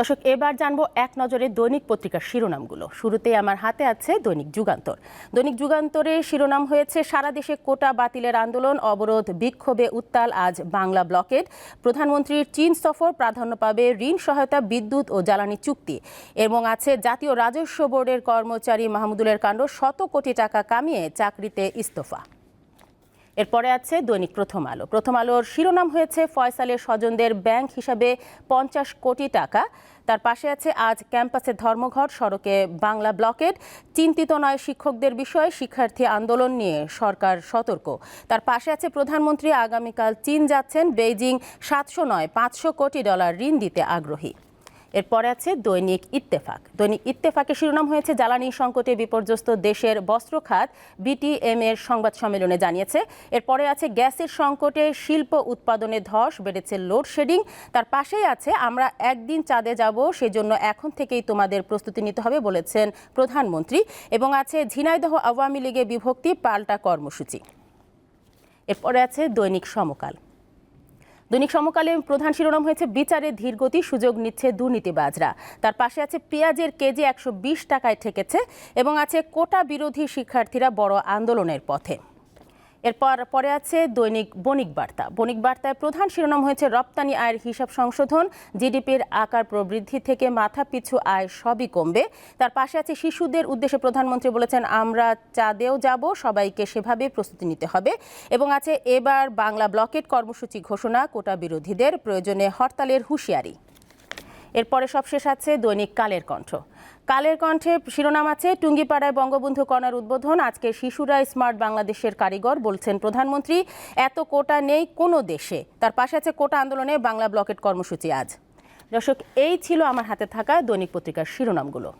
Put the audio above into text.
দর্শক, এবার জানব এক নজরে দৈনিক পত্রিকার শিরোনামগুলো। শুরুতেই আমার হাতে আছে দৈনিক যুগান্তর। দৈনিক যুগান্তরে শিরোনাম হয়েছে, সারা দেশে কোটা বাতিলের আন্দোলন, অবরোধ, বিক্ষোভে উত্তাল আজ বাংলা ব্লকেট প্রধানমন্ত্রীর চীন সফর প্রাধান্য পাবে ঋণ সহায়তা, বিদ্যুৎ ও জ্বালানি চুক্তি। এবং আছে জাতীয় রাজস্ব বোর্ডের কর্মচারী মাহমুদুলের কাণ্ড, শত কোটি টাকা কামিয়ে চাকরিতে ইস্তফা। এরপরে আছে দৈনিক প্রথম আলো। প্রথম আলোর শিরোনাম হয়েছে ফয়সালের স্বজনদের ব্যাংক হিসাবে পঞ্চাশ কোটি টাকা। তার পাশে আছে আজ ক্যাম্পাসের ধর্মঘট, সড়কে বাংলা ব্লকেট চিন্তিত নয় শিক্ষকদের বিষয়ে, শিক্ষার্থী আন্দোলন নিয়ে সরকার সতর্ক। তার পাশে আছে প্রধানমন্ত্রী, আগামীকাল চীন যাচ্ছেন, বেইজিং সাতশো নয়, পাঁচশো কোটি ডলার ঋণ দিতে আগ্রহী। এরপরে আছে দৈনিক ইত্তেফাক। দৈনিক ইত্তেফাকের শিরোনাম হয়েছে, জ্বালানি সংকটে বিপর্যস্ত দেশের বস্ত্র খাত বিটিএম এর সংবাদ সম্মেলনে জানিয়েছে। এরপরে আছে, গ্যাসের সংকটে শিল্প উৎপাদনে ধস, বেড়েছে লোডশেডিং তার পাশেই আছে, আমরা একদিন চাঁদে যাব, সেজন্য এখন থেকেই তোমাদের প্রস্তুতি নিতে হবে বলেছেন প্রধানমন্ত্রী। এবং আছে, ঝিনাইদহ আওয়ামী লীগে বিভক্তি, পাল্টা কর্মসূচি। এরপরে আছে দৈনিক সমকাল। দৈনিক সমকালে প্রধান শিরোনাম হয়েছে বিচারে ধীরগতি সুযোগ নিচ্ছে দুর্নীতিবাজরা। তার পাশে আছে পেঁয়াজের কেজি একশো বিশ টাকায় ঠেকেছে এবং আছে কোটা বিরোধী শিক্ষার্থীরা বড় আন্দোলনের পথে। এরপর পরে আছে দৈনিক বণিক বার্তা। বণিক বার্তায় প্রধান শিরোনাম হয়েছে রপ্তানি আয়ের হিসাব সংশোধন, জিডিপির আকার প্রবৃদ্ধি থেকে মাথা পিছু আয় সবই কমবে। তার পাশে আছে শিশুদের উদ্দেশ্যে প্রধানমন্ত্রী বলেছেন, আমরা চাঁদেও যাব, সবাইকে সেভাবে প্রস্তুতি নিতে হবে। এবং আছে, এবার বাংলা ব্লকেট কর্মসূচি ঘোষণা, কোটা বিরোধীদের প্রয়োজনে হরতালের হুঁশিয়ারি। এরপরে সব শেষ আছে দৈনিক কালের কণ্ঠ। কালের কণ্ঠে শিরোনাম আছে টুঙ্গিপাড়ায় বঙ্গবন্ধু কণার উদ্বোধন, আজকে শিশুরা স্মার্ট বাংলাদেশের কারিগর বলছেন প্রধানমন্ত্রী, এত কোটা নেই কোনো দেশে। তার পাশে আছে কোটা আন্দোলনে বাংলা ব্লকেট কর্মসূচি আজ। দর্শক, এই ছিল আমার হাতে থাকা দৈনিক পত্রিকার শিরোনামগুলো।